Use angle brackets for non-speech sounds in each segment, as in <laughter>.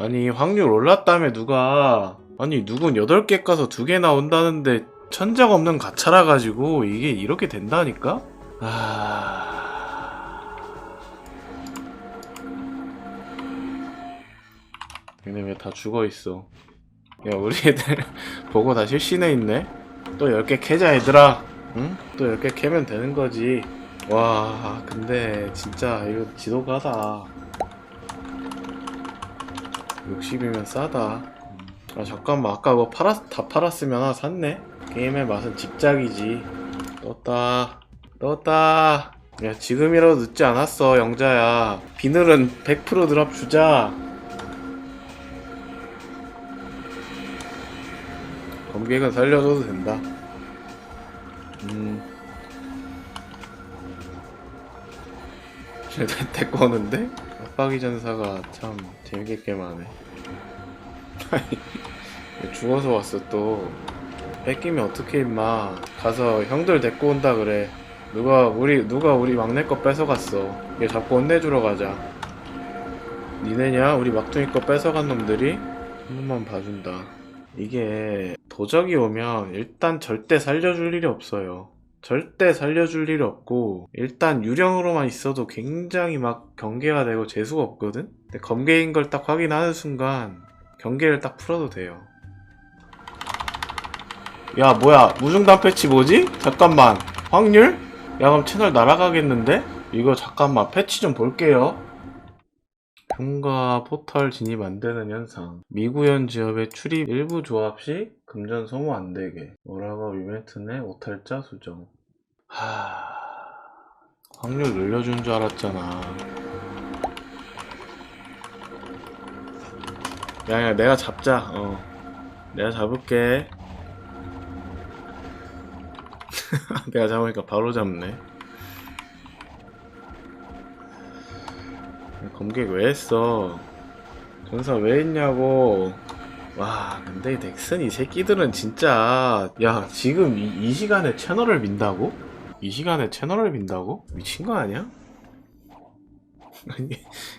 아니 확률 올랐다며 누가. 아니 누군 8개 까서 2개 나온다는데 천장 없는 가차라 가지고 이게 이렇게 된다니까? 아... 얘네 왜 다 죽어있어? 야 우리 애들 <laughs> 보고 다 실신해 있네? 또 10개 캐자 얘들아. 응? 또 10개 캐면 되는 거지. 와 근데 진짜 이거 지독하다 60이면 싸다. 아 잠깐만 아까 뭐 팔았 다 팔았으면 하나 샀네? 게임의 맛은 집작이지. 떴다. 떴다. 야 지금이라도 늦지 않았어 영자야. 비늘은 100% 드랍 주자. 검객은 살려줘도 된다. 음. 쟤들 데리고 오는데? 압박이 전사가 참 재밌게 게임하네 죽어서 왔어 또. 뺏기면 어떡해 임마. 가서 형들 데리고 온다 그래. 누가 우리 누가 우리 막내 거 뺏어갔어? 얘 잡고 혼내주러 가자. 니네냐? 우리 막둥이 거 뺏어간 놈들이? 한 번만 봐준다. 이게 도적이 오면 일단 절대 살려줄 일이 없어요. 절대 살려줄 일이 없고 일단 유령으로만 있어도 굉장히 막 경계가 되고 재수가 없거든 근데 검계인 걸 딱 확인하는 순간 경계를 딱 풀어도 돼요. 야 뭐야? 무중단 패치 뭐지? 잠깐만. 확률? 야 그럼 채널 날아가겠는데? 이거 잠깐만 패치 좀 볼게요. 평가 포털 진입 안 되는 현상. 미구현 지역의 출입 일부 조합 시 금전 소모 안 되게. 오라가 이벤트 내 오탈자 수정. 하... 확률 늘려준 줄 알았잖아 야야 내가 잡자 어 내가 잡을게 <laughs> 내가 잡으니까 바로 잡네 검객 왜 했어 전사 왜 했냐고 와 근데 이 덱슨 이 새끼들은 진짜 야 지금 이, 이 시간에 채널을 민다고? 이 시간에 채널을 민다고? 미친 거 아니야?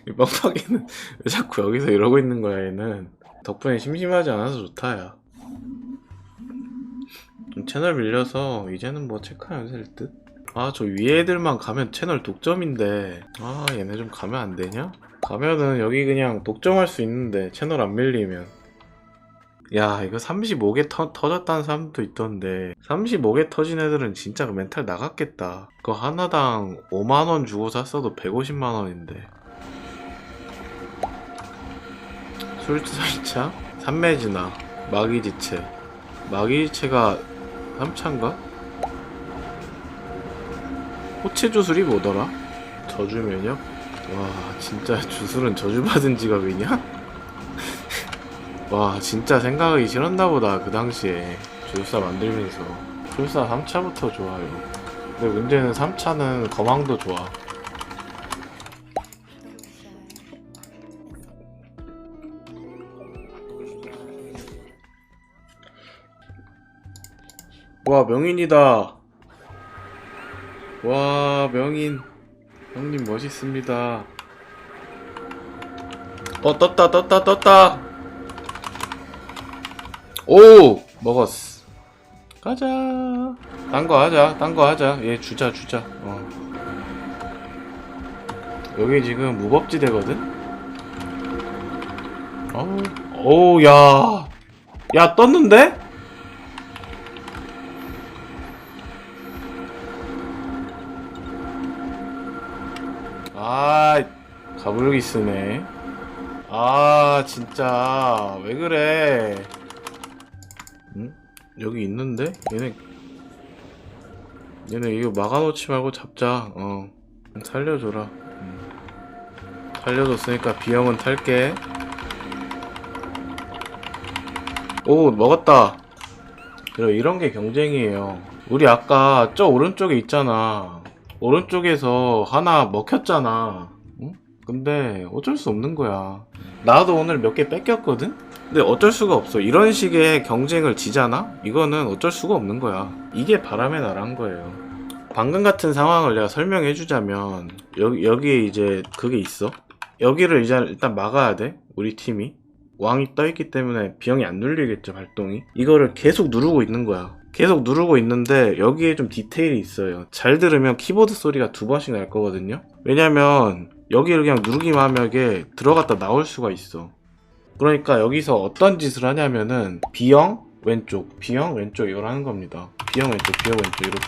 이 빡빡이는 왜 자꾸 여기서 이러고 있는 거야 얘는 덕분에 심심하지 않아서 좋다 야좀 채널 밀려서 이제는 뭐 체크하면 될 듯? 아 저 위에 애들만 가면 채널 독점인데 아 얘네 좀 가면 안 되냐? 가면은 여기 그냥 독점할 수 있는데 채널 안 밀리면 야 이거 35개 터, 터졌다는 사람도 있던데 35개 터진 애들은 진짜 그 멘탈 나갔겠다 그거 하나당 5만원 주고 샀어도 150만원인데 술주살차 삼매지나 마기지체 마기지체가 3차인가? 호체 주술이 뭐더라? 저주 면역? 와 진짜 주술은 저주받은 직업이냐? 와 진짜 생각하기 싫었나 보다 그 당시에. 주술사 만들면서. 주술사 3차부터 좋아요 근데 문제는 3차는 거망도 좋아. 와 명인이다. 와 명인. 형님 멋있습니다. 어 떴다 떴다 떴다 오! 먹었어. 가자. 딴 거 하자. 딴 거 하자. 얘 주자 주자. 어. 여기 지금 무법지대거든? 어우 오우 야 야 떴는데? 아, 가불기 쓰네. 아, 진짜. 왜 그래. 응? 여기 있는데? 얘네. 얘네 이거 막아놓지 말고 잡자. 어. 살려줘라. 응. 살려줬으니까 비형은 탈게. 오, 먹었다. 그래, 이런 게 경쟁이에요. 우리 아까 저 오른쪽에 있잖아. 오른쪽에서 하나 먹혔잖아. 응? 근데 어쩔 수 없는 거야. 나도 오늘 몇 개 뺏겼거든? 근데 어쩔 수가 없어. 이런 식의 경쟁을 지잖아? 이거는 어쩔 수가 없는 거야. 이게 바람의 나라인 거예요. 방금 같은 상황을 내가 설명해 주자면, 여기, 여기에 이제 그게 있어. 여기를 이제 일단 막아야 돼. 우리 팀이. 왕이 떠있기 때문에 비형이 안 눌리겠죠 발동이 이거를 계속 누르고 있는 거야 계속 누르고 있는데 여기에 좀 디테일이 있어요 잘 들으면 키보드 소리가 두 번씩 날 거거든요 왜냐면 여기를 그냥 누르기만 하면 이게 들어갔다 나올 수가 있어 그러니까 여기서 어떤 짓을 하냐면은 B형 왼쪽 B형 왼쪽 이걸 하는 겁니다 B형 왼쪽 B형 왼쪽 이렇게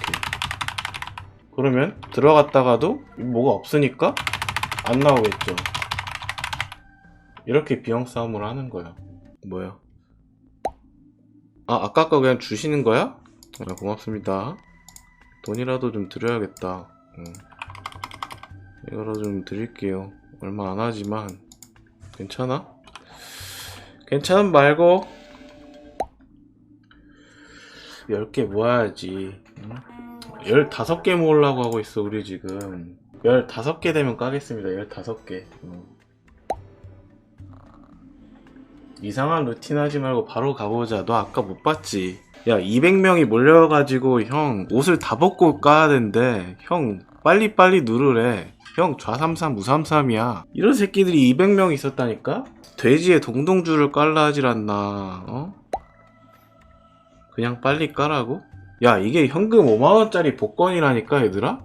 그러면 들어갔다가도 뭐가 없으니까 안 나오겠죠 이렇게 비형 싸움을 하는 거야. 뭐야? 아, 아까 거 그냥 주시는 거야? 아, 고맙습니다. 돈이라도 좀 드려야겠다. 응. 이거라도 좀 드릴게요. 얼마 안 하지만. 괜찮아? 괜찮은 말고. 10개 모아야지. 응? 15개 모으려고 하고 있어, 우리 지금. 15개 되면 까겠습니다, 15개. 응. 이상한 루틴 하지 말고 바로 가보자. 너 아까 못 봤지? 야, 200명이 몰려가지고 형 옷을 다 벗고 까야 된대. 형 빨리빨리 누르래. 형 좌삼삼 우삼삼이야. 이런 새끼들이 200명 있었다니까? 돼지의 동동줄을 깔라 하질 않나, 어? 그냥 빨리 까라고? 야, 이게 현금 5만원짜리 복권이라니까, 얘들아?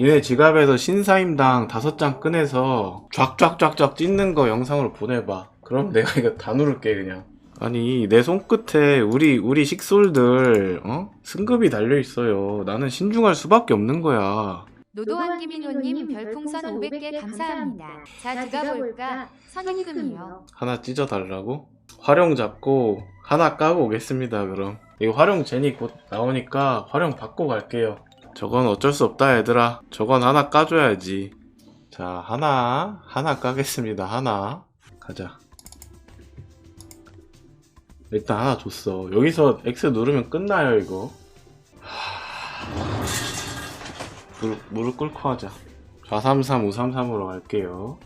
니네 지갑에서 신사임당 5장 꺼내서 쫙쫙쫙쫙 찢는 거 영상으로 보내봐. 그럼 내가 이거 다 누를게 그냥. 아니 내 손끝에 우리 우리 식솔들 어 승급이 달려 있어요. 나는 신중할 수밖에 없는 거야. 노도한 김인호님 별풍선 500개 감사합니다. 자 들어가 볼까? 선임금이요. 하나 찢어 달라고? 활용 잡고 하나 까고 오겠습니다. 그럼 이거 활용 제니 곧 나오니까 활용 받고 갈게요. 저건 어쩔 수 없다 얘들아. 저건 하나 까줘야지. 자 하나 하나 까겠습니다. 하나 가자. 일단 하나 줬어. 여기서 X 누르면 끝나요, 이거. 하... 무릎, 무릎 꿇고 하자. 좌삼삼, 우삼삼으로 갈게요.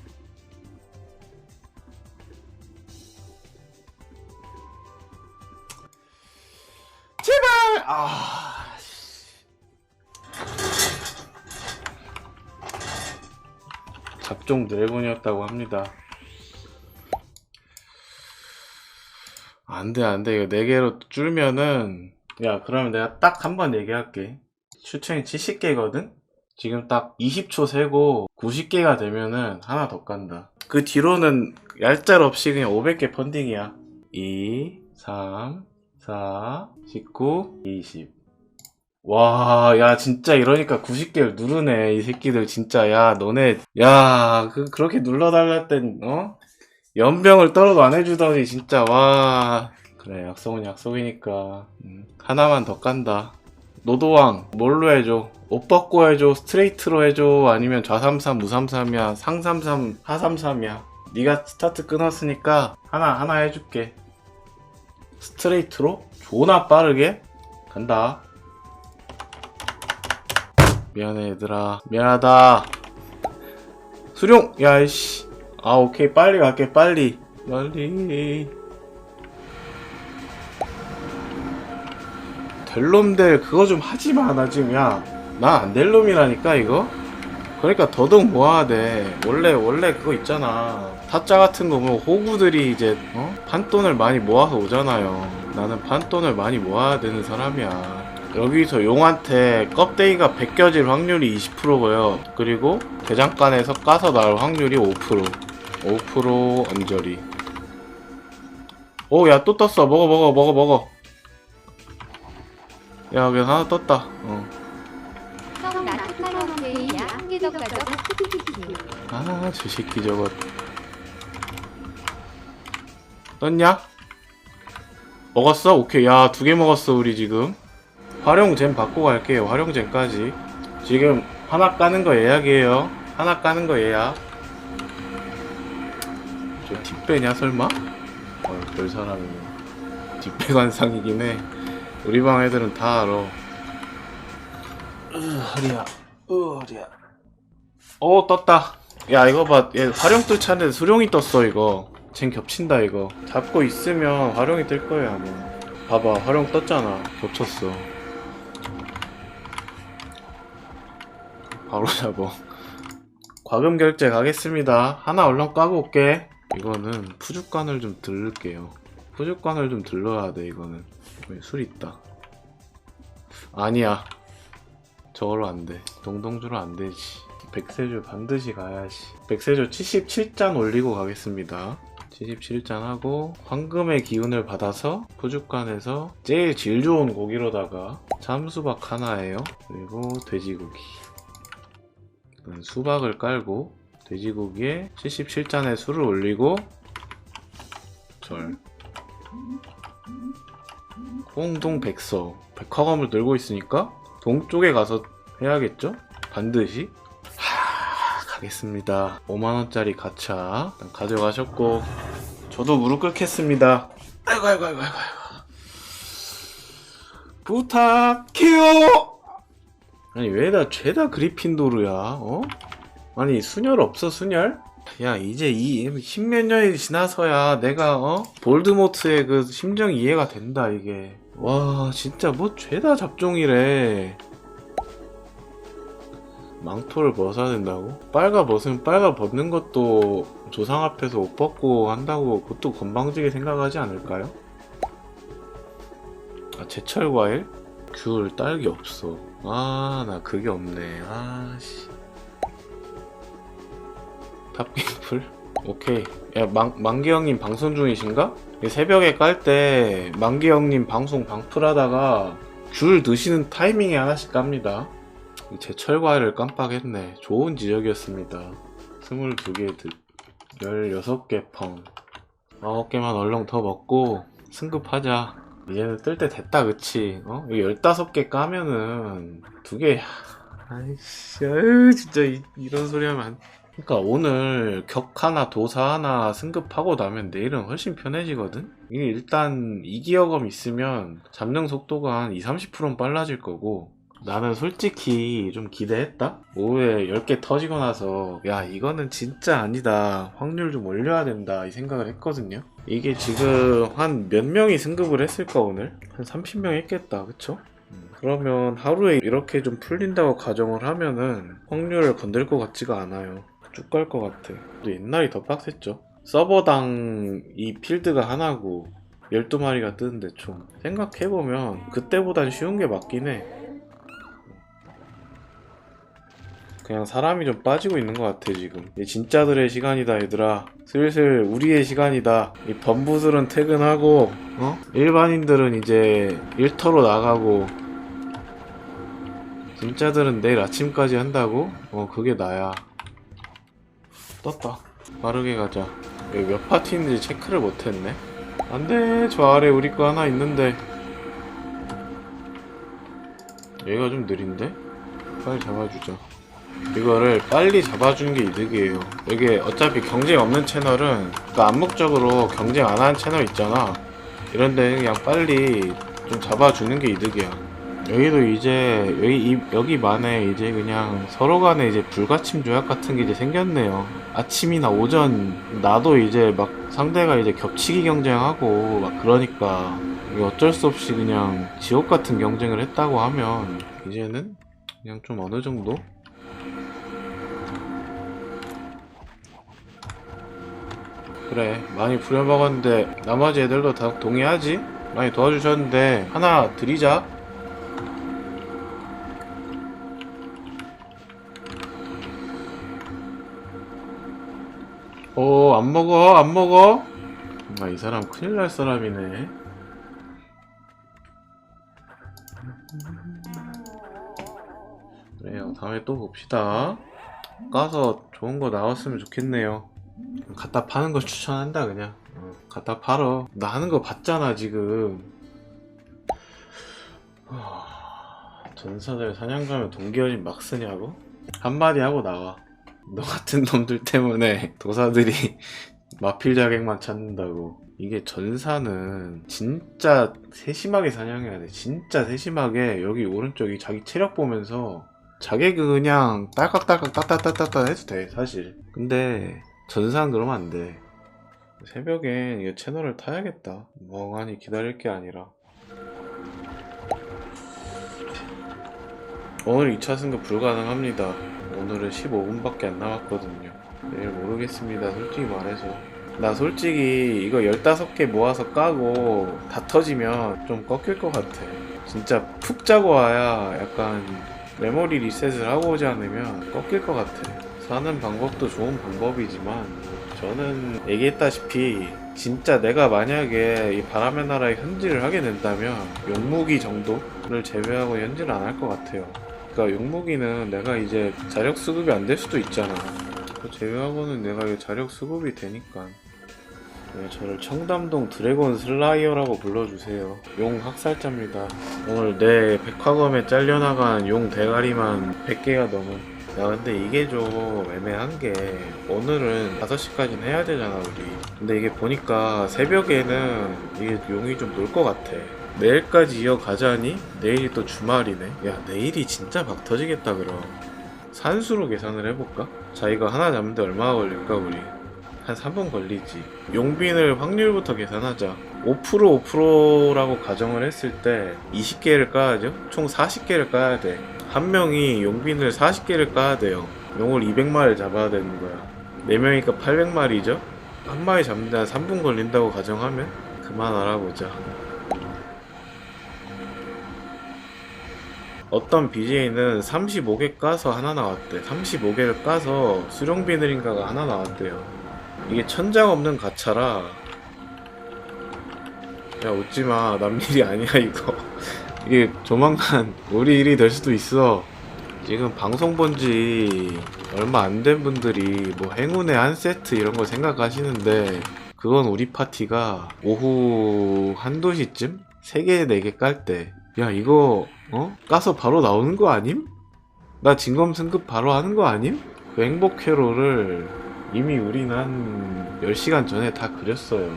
제발! 아. 씨. 잡종 드래곤이었다고 합니다. 안 돼, 안 돼. 이거 4개로 줄면은, 야, 그러면 내가 딱 한 번 얘기할게. 추천이 70개거든? 지금 딱 20초 세고 90개가 되면은 하나 더 깐다. 그 뒤로는 얄짤 없이 그냥 500개 펀딩이야. 2, 3, 4, 19, 20. 와, 야, 진짜 이러니까 90개를 누르네, 이 새끼들, 진짜. 야, 너네, 야, 그, 그렇게 눌러달랄 땐, 어? 연병을 떨어도 안 해주더니 진짜 와 그래 약속은 약속이니까 음, 하나만 더 깐다 노도왕 뭘로 해줘? 옷 벗고 해줘? 스트레이트로 해줘? 아니면 좌삼삼 우삼삼이야? 상삼삼 하삼삼이야? 네가 스타트 끊었으니까 하나 하나 해줄게. 스트레이트로? 존나 빠르게? 간다. 미안해 얘들아. 미안하다. 수룡! 야이씨. 아 오케이. 빨리 갈게 빨리. 빨리 될 놈들 그거 좀 하지마 나 지금 야나 안 될 놈이라니까 이거 그러니까 더더욱 모아야 돼 원래 원래 그거 있잖아 타짜 같은 거뭐 호구들이 이제 어? 판돈을 많이 모아서 오잖아요 나는 판돈을 많이 모아야 되는 사람이야 여기서 용한테 껍데기가 벗겨질 확률이 20%고요 그리고 대장간에서 까서 나올 확률이 5% 5% 언저리. 오, 야, 또 떴어. 먹어, 먹어, 먹어, 먹어. 야, 여기 하나 떴다. 어. 형 나트카노 게이야 한개 더 가져가 키키키키. 아, 저 새끼 저거. 떴냐? 먹었어? 오케이. 야, 두 개 먹었어, 우리 지금. 활용잼 받고 갈게요. 활용잼까지. 지금 하나 까는 거 예약이에요. 하나 까는 거 예약. 저 뒷배냐 설마? 어, 별 사람이네. 뒷배 관상이긴 해. 우리 방 애들은 다 알아. 으, 허리야. 으, 허리야. 오, 떴다. 야, 이거 봐. 얘 활용 뜰 차인데 수룡이 떴어, 이거. 쟨 겹친다, 이거. 잡고 있으면 활용이 뜰 거야, 뭐. 봐봐, 활용 떴잖아. 겹쳤어. 바로 <laughs> 잡어. 과금 결제 가겠습니다. 하나 얼른 까고 올게. 이거는 푸주간을 좀 들를게요. 푸주간을 좀 들러야 돼 이거는. 여기 술 있다. 아니야. 저걸로 안 돼. 동동주로 안 되지. 백세주 반드시 가야지. 백세주 77잔 올리고 가겠습니다. 77잔 하고 황금의 기운을 받아서 푸주간에서 제일 질 좋은 고기로다가 참수박 하나예요. 그리고 돼지고기. 수박을 깔고 돼지고기에 77잔의 술을 올리고 절 홍동 백서 백화검을 들고 있으니까 동쪽에 가서 해야겠죠? 반드시 하, 가겠습니다 5만원짜리 가차 가져가셨고 저도 무릎 꿇겠습니다 아이고 아이고 아이고 아이고. 부탁해요 아니 왜다 죄다 그리핀도르야 어? 아니 순열 없어 순열? 야 이제 이 십몇 년이 지나서야 내가 어 볼드모트의 그 심정이 이해가 된다 이게 와 진짜 뭐 죄다 잡종이래 망토를 벗어야 된다고? 빨가 벗으면 빨가 벗는 것도 조상 앞에서 옷 벗고 한다고 그것도 건방지게 생각하지 않을까요? 아 제철 과일? 귤 딸기 없어 아 나 그게 없네 아씨 탑핑풀? 오케이. 야, 망, 만기 형님 방송 중이신가? 이 새벽에 깔 때 만기 형님 방송 방풀하다가 귤 드시는 타이밍에 하나씩 깝니다. 이 제철 과일을 깜빡했네. 좋은 지적이었습니다. 22개 득. 16개 펑. 9개만 얼렁 더 먹고 승급하자. 이제는 뜰 때 됐다, 그치? 어? 이거 15개 까면은 두 개. 아이씨, 아유, 진짜 이, 이런 소리 하면 안 그러니까 오늘 격 하나 도사 하나 승급하고 나면 내일은 훨씬 편해지거든? 이게 일단 이기어검 있으면 잡는 속도가 한 2, 30%는 빨라질 거고 나는 솔직히 좀 기대했다? 오후에 10개 터지고 나서 야 이거는 진짜 아니다 확률 좀 올려야 된다 이 생각을 했거든요 이게 지금 한 몇 명이 승급을 했을까 오늘? 한 30명 했겠다 그쵸? 음, 그러면 하루에 이렇게 좀 풀린다고 가정을 하면은 확률을 건들 것 같지가 않아요. 쭉 갈 것 같아. 옛날이 더 빡셌죠. 서버당 이 필드가 하나고 12마리가 뜨는데 총. 생각해보면 그때보단 쉬운 게 맞긴 해. 그냥 사람이 좀 빠지고 있는 것 같아 지금 진짜들의 시간이다 얘들아 슬슬 우리의 시간이다 이 범부들은 퇴근하고 어? 일반인들은 이제 일터로 나가고 진짜들은 내일 아침까지 한다고? 어 그게 나야 떴다. 빠르게 가자. 여기 몇 파티 있는지 체크를 못했네. 안돼. 저 아래 우리 거 하나 있는데. 얘가 좀 느린데? 빨리 잡아주자. 이거를 빨리 잡아주는 게 이득이에요. 이게 어차피 경쟁 없는 채널은 그 암묵적으로 경쟁 안 하는 채널 있잖아. 이런 데는 그냥 빨리 좀 잡아주는 게 이득이야 여기도 이제 여기 이, 여기만에 이제 그냥 서로 간에 이제 불가침 조약 같은 게 이제 생겼네요. 아침이나 오전 나도 이제 막 상대가 이제 겹치기 경쟁하고 막 그러니까 어쩔 수 없이 그냥 지옥 같은 경쟁을 했다고 하면 이제는 그냥 좀 어느 정도 그래 많이 부려먹었는데 나머지 애들도 다 동의하지? 많이 도와주셨는데 하나 드리자 어, 안 먹어, 안 먹어. 아, 이 사람 큰일 날 사람이네. 그래요, 다음에 또 봅시다. 가서 좋은 거 나왔으면 좋겠네요. 갖다 파는 걸 추천한다, 그냥. 어, 갖다 팔어. 나 하는 거 봤잖아, 지금. 하, 전사들 사냥 가면 동기어진 막 쓰냐고? 한마디 하고 나와. 너 같은 놈들 때문에 도사들이 <laughs> 마필 자객만 찾는다고. 이게 전사는 진짜 세심하게 사냥해야 돼. 진짜 세심하게 여기 오른쪽이 자기 체력 보면서 자객 그냥 딸깍딸깍 따따따따따 해도 돼 사실. 근데 전사는 그러면 안 돼. 새벽엔 이 채널을 타야겠다. 멍하니 기다릴 게 아니라. 오늘 2차 승급 불가능합니다. 오늘은 15분밖에 안 남았거든요. 내일 모르겠습니다. 솔직히 말해서. 나 솔직히 이거 15개 모아서 까고 다 터지면 좀 꺾일 것 같아. 진짜 푹 자고 와야 약간 메모리 리셋을 하고 오지 않으면 꺾일 것 같아. 사는 방법도 좋은 방법이지만 저는 얘기했다시피 진짜 내가 만약에 이 바람의 나라에 현질을 하게 된다면 용무기 정도를 제외하고 현질 안할 것 같아요. 그러니까 용무기는 내가 이제 자력 수급이 안 될 수도 있잖아. 그거 제외하고는 내가 이 자력 수급이 되니까. 네, 저를 청담동 드래곤 슬라이어라고 불러주세요. 용 학살자입니다. 오늘 내 백화검에 잘려나간 용 대가리만 100개가 넘은. 야, 근데 이게 좀 애매한 게, 오늘은 5시까지는 해야 되잖아, 우리. 근데 이게 보니까 새벽에는 이게 용이 좀 놀 것 같아. 내일까지 이어가자니? 내일이 또 주말이네. 야, 내일이 진짜 박 터지겠다, 그럼. 산수로 계산을 해볼까? 자, 이거 하나 잡는데 얼마나 걸릴까, 우리? 한 3분 걸리지. 용빈을 확률부터 계산하자. 5% 5%라고 가정을 했을 때 20개를 까야죠. 총 40개를 까야 돼. 한 명이 용빈을 40개를 까야 돼요. 용을 200마리 잡아야 되는 거야. 4명이니까 800마리죠? 한 마리 잡는데 한 3분 걸린다고 가정하면 그만 알아보자. 어떤 BJ는 35개 까서 하나 나왔대. 35개를 까서 수령 비늘인가가 하나 나왔대요. 이게 천장 없는 가차라. 야 웃지 마 남 일이 아니야 이거. <laughs> 이게 조만간 우리 일이 될 수도 있어. 지금 방송 본 지 얼마 안 된 분들이 뭐 행운의 한 세트 이런 거 생각하시는데 그건 우리 파티가 오후 한두 시쯤 3개, 4개 깔 때. 야, 이거, 어? 까서 바로 나오는 거 아님? 나 진검 승급 바로 하는 거 아님? 그 행복 회로를 이미 우리는 한 10시간 전에 다 그렸어요.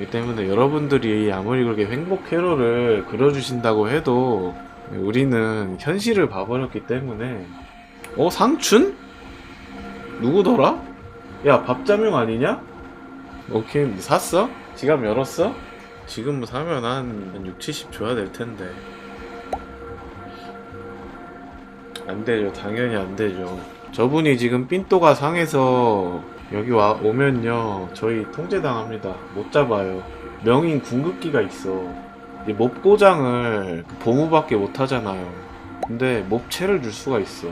이 때문에 여러분들이 아무리 그렇게 행복 회로를 그려주신다고 해도 우리는 현실을 봐버렸기 때문에 어 상춘? 누구더라? 야 밥자명 아니냐? 오케이 뭐 샀어? 지갑 열었어? 지금 뭐 사면 한, 한 6, 70 줘야 될 텐데 안 되죠. 당연히 안 되죠. 저분이 지금 삔또가 상해서 여기 와 오면요. 저희 통제당합니다. 못 잡아요. 명인 궁극기가 있어. 이 몹고장을 보무밖에 못 하잖아요. 근데 몹체를 줄 수가 있어.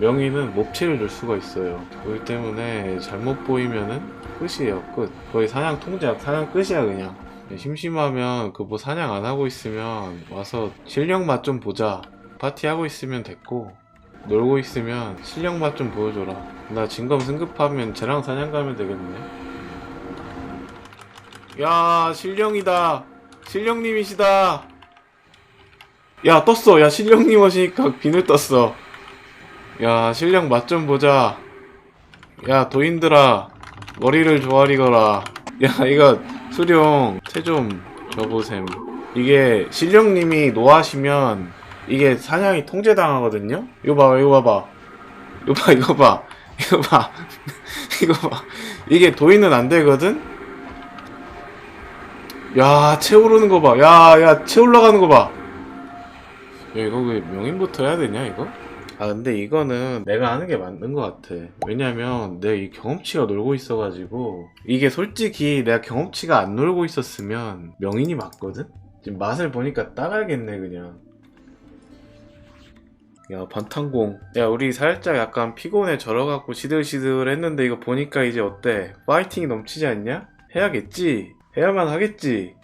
명인은 몹체를 줄 수가 있어요. 그렇기 때문에 잘못 보이면은 끝이에요. 끝. 거의 사냥 통제 사냥 끝이야 그냥. 심심하면 그 뭐 사냥 안 하고 있으면 와서 실력 맛 좀 보자 파티 하고 있으면 됐고 놀고 있으면 실력 맛 좀 보여줘라. 나 진검 승급하면 쟤랑 사냥 가면 되겠네. 야 실령이다. 실령님이시다. 야 떴어. 야 실령님 오시니까 비늘 떴어. 야 실령 맛좀 보자. 야 도인들아. 머리를 조아리거라 야 이거 수령 채좀 줘보셈. 이게 실령님이 노하시면 이게 사냥이 통제당하거든요 이거 봐봐 이거 봐봐 이거 봐 이거 봐 이거 봐 <laughs> 이거 봐 이게 도인은 안 되거든 야, 채 오르는 거 봐. 야, 야, 채 올라가는 거 봐. 야, 이거 왜 명인부터 해야 되냐, 이거? 아, 근데 이거는 내가 하는 게 맞는 것 같아. 왜냐면 내 이 경험치가 놀고 있어가지고, 이게 솔직히 내가 경험치가 안 놀고 있었으면 명인이 맞거든? 지금 맛을 보니까 따가야겠네, 그냥. 야, 반탄공. 야, 우리 살짝 약간 피곤해 절어갖고 시들시들 했는데 이거 보니까 이제 어때? 파이팅이 넘치지 않냐? 해야겠지? 해야만 하겠지?